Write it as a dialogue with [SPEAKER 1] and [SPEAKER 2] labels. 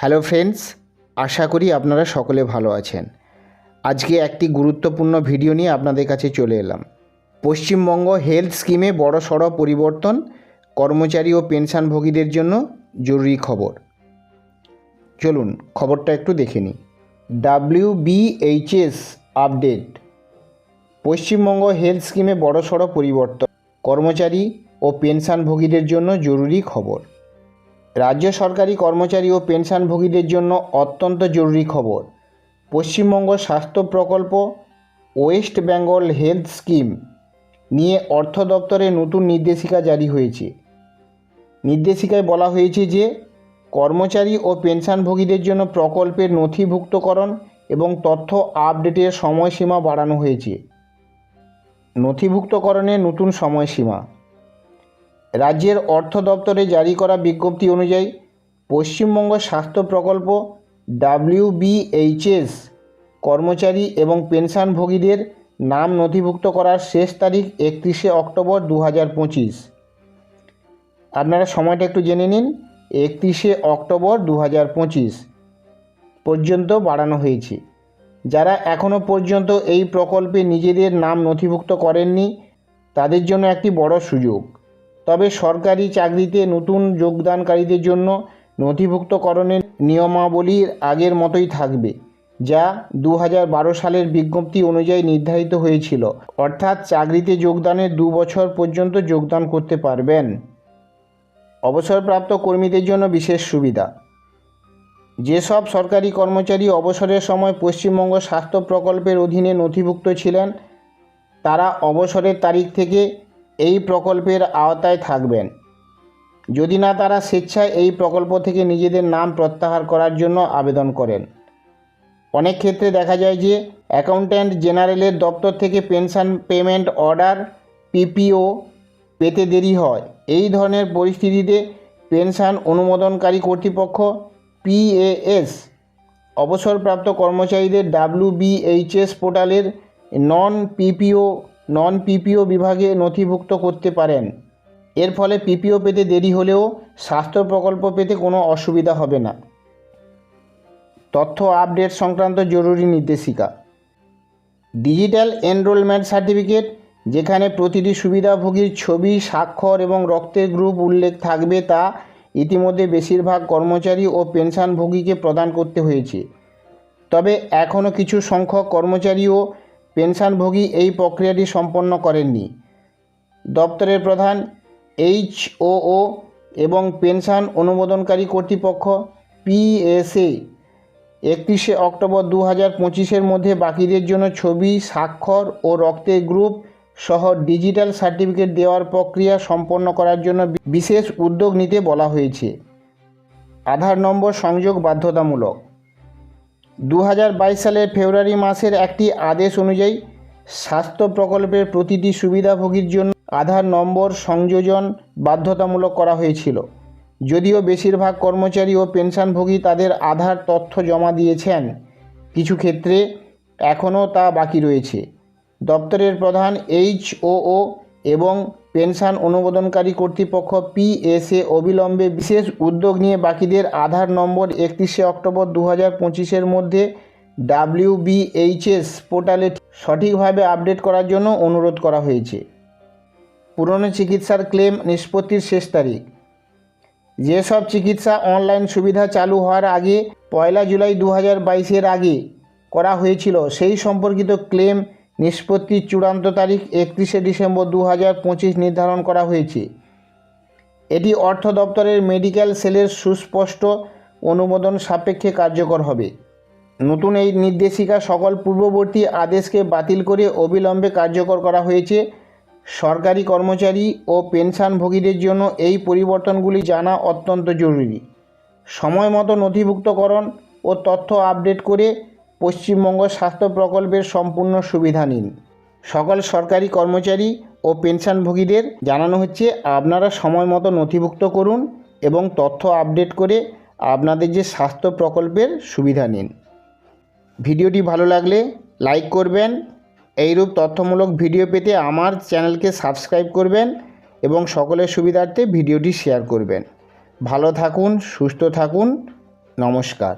[SPEAKER 1] Hello friends, আশা করি আপনারা সকলে ভালো আছেন। আজকে একটি গুরুত্বপূর্ণ ভিডিও নিয়ে আপনাদের কাছে চলে এলাম। পশ্চিমবঙ্গ হেলথ স্কিমে বড় সড় পরিবর্তন, কর্মচারী ও পেনশনভোগীদের জন্য জরুরি খবর। চলুন, খবরটা একটু দেখে নিই। W BHS update. Paschimbanga health স্কিমে বড় সড় পরিবর্তন, কর্মচারী ও পেনশনভোগীদের জন্য জরুরি খবর। রাজ্য সরকারি কর্মচারী ও পেনশনভোগীদের জন্য অত্যন্ত জরুরি খবর। পশ্চিমবঙ্গ স্বাস্থ্য প্রকল্প, ওয়েস্ট বেঙ্গল হেলথ স্কিম নিয়ে অর্থ দপ্তরে নতুন নির্দেশিকা জারি হয়েছে। নির্দেশিকায় বলা হয়েছে যে, কর্মচারী ও পেনশনভোগীদের জন্য প্রকল্পের নথিভুক্তকরণ এবং তথ্য আপডেটের সময়সীমা বাড়ানো হয়েছে। নথিভুক্তকরণের নতুন সময়সীমা রাজ্যের অর্থ দপ্তরে জারি করা বিজ্ঞপ্তি অনুযায়ী পশ্চিমবঙ্গ স্বাস্থ্য প্রকল্প ডাব্লিউবিএইচএস কর্মচারী এবং পেনশনভোগীদের নাম নথিভুক্ত করার শেষ তারিখ একত্রিশে অক্টোবর দু পঁচিশ। আপনারা সময়টা একটু জেনে নিন, একত্রিশে অক্টোবর দু হাজার পঁচিশ পর্যন্ত বাড়ানো হয়েছে। যারা এখনও পর্যন্ত এই প্রকল্পে নিজেদের নাম নথিভুক্ত করেননি, তাদের জন্য একটি বড় সুযোগ। তবে সরকারি চাকরিতে নতুন যোগদানকারীদের জন্য নথিভুক্তকরণের নিয়মাবলীর আগের মতোই থাকবে, যা দু হাজার বারো সালের বিজ্ঞপ্তি অনুযায়ী নির্ধারিত হয়েছিল। অর্থাৎ চাকরিতে যোগদানের দু বছর পর্যন্ত যোগদান করতে পারবেন। অবসরপ্রাপ্ত কর্মীদের জন্য বিশেষ সুবিধা। যেসব সরকারি কর্মচারী অবসরের সময় পশ্চিমবঙ্গ স্বাস্থ্য প্রকল্পের অধীনে নথিভুক্ত ছিলেন, তারা অবসরের তারিখ থেকে এই প্রকল্পের আওতায় থাকবেন। যদি না তারা স্বেচ্ছায় এই প্রকল্প থেকে নিজেদের নাম প্রত্যাহার করার জন্য আবেদন করেন। অনেক ক্ষেত্রে দেখা যায় যে অ্যাকাউন্ট্যান্ট জেনারেলের দপ্তর থেকে পেনশন পেমেন্ট অর্ডার, পিপিও পেতে দেরি হয়। এই ধরনের পরিস্থিতিতে পেনশন অনুমোদনকারী কর্তৃপক্ষ পিএএস অবসরপ্রাপ্ত কর্মচারীদের ডাব্লিউবিএইচএস পোর্টালের নন পিপিও নন পিপিও বিভাগে নথিভুক্ত করতে পারেন। এর ফলে পিপিও পেতে দেরি হলেও স্বাস্থ্য প্রকল্প পেতে কোনো অসুবিধা হবে না। তথ্য আপডেট সংক্রান্ত জরুরি নির্দেশিকা। ডিজিটাল এনরোলমেন্ট সার্টিফিকেট, যেখানে প্রতিটি সুবিধাভোগীর ছবি, স্বাক্ষর এবং রক্তের গ্রুপ উল্লেখ থাকবে তা ইতিমধ্যে বেশিরভাগ কর্মচারী ও পেনশনভোগীকে প্রদান করতে হয়েছে। তবে এখনও কিছু সংখ্যক কর্মচারী ও পেনশনভোগী এই প্রক্রিয়াটি সম্পন্ন করেননি। দপ্তরের প্রধান এইচ ও এবং পেনশন অনুমোদনকারী কর্তৃপক্ষ পিএসএ একত্রিশে অক্টোবর দু হাজার পঁচিশের মধ্যে বাকিদের জন্য ছবি, স্বাক্ষর ও রক্তের গ্রুপ সহ ডিজিটাল সার্টিফিকেট দেওয়ার প্রক্রিয়া সম্পন্ন করার জন্য বিশেষ উদ্যোগ নিতে বলা হয়েছে। আধার নম্বর সংযোগ বাধ্যতামূলক। দু হাজার বাইশ সালের ফেব্রুয়ারি মাসের একটি আদেশ অনুযায়ী স্বাস্থ্য প্রকল্পের প্রতিটি সুবিধাভোগীর জন্য আধার নম্বর সংযোজন বাধ্যতামূলক করা হয়েছিল। যদিও বেশিরভাগ কর্মচারী ও পেনশনভোগী তাদের আধার তথ্য জমা দিয়েছেন, কিছু ক্ষেত্রে এখনও তা বাকি রয়েছে। দপ্তরের প্রধান এইচওও এবং পেনশন অনুমোদনকারী কর্তৃপক্ষ পিএসএ অবিলম্বে বিশেষ উদ্যোগ নিয়ে বাকিদের আধার নম্বর একত্রিশে অক্টোবর দু হাজার পঁচিশের মধ্যে ডাব্লিউবিএইচএস পোর্টালে সঠিকভাবে আপডেট করার জন্য অনুরোধ করা হয়েছে। পুরনো চিকিৎসার ক্লেম নিষ্পত্তির শেষ তারিখ। যেসব চিকিৎসা অনলাইন সুবিধা চালু হওয়ার আগে পয়লা জুলাই দু হাজার বাইশের আগে করা হয়েছিল, সেই সম্পর্কিত ক্লেম নিষ্পত্তির চূড়ান্ত তারিখ একত্রিশে ডিসেম্বর দু হাজার পঁচিশ নির্ধারণ করা হয়েছে। এটি অর্থ দপ্তরের মেডিকেল সেলের সুস্পষ্ট অনুমোদন সাপেক্ষে কার্যকর হবে। নতুন এই নির্দেশিকা সকল পূর্ববর্তী আদেশকে বাতিল করে অবিলম্বে কার্যকর করা হয়েছে। সরকারি কর্মচারী ও পেনশনভোগীদের জন্য এই পরিবর্তনগুলি জানা অত্যন্ত জরুরি। সময় মতো নথিভুক্তকরণ ও তথ্য আপডেট করে পশ্চিমবঙ্গ স্বাস্থ্য প্রকল্পের সম্পূর্ণ সুবিধা নিন। সকল সরকারি কর্মচারী ও পেনশনভোগীদের জানানো হচ্ছে আপনারা সময় মতো নথিভুক্ত করুন এবং তথ্য আপডেট করে আপনাদের যে স্বাস্থ্য প্রকল্পের সুবিধা নিন। ভিডিওটি ভালো লাগলে লাইক করবেন, এইরূপ তথ্যমূলক ভিডিও পেতে আমার চ্যানেলকে সাবস্ক্রাইব করবেন এবং সকলের সুবিধার্থে ভিডিওটি শেয়ার করবেন। ভালো থাকুন, সুস্থ থাকুন, নমস্কার।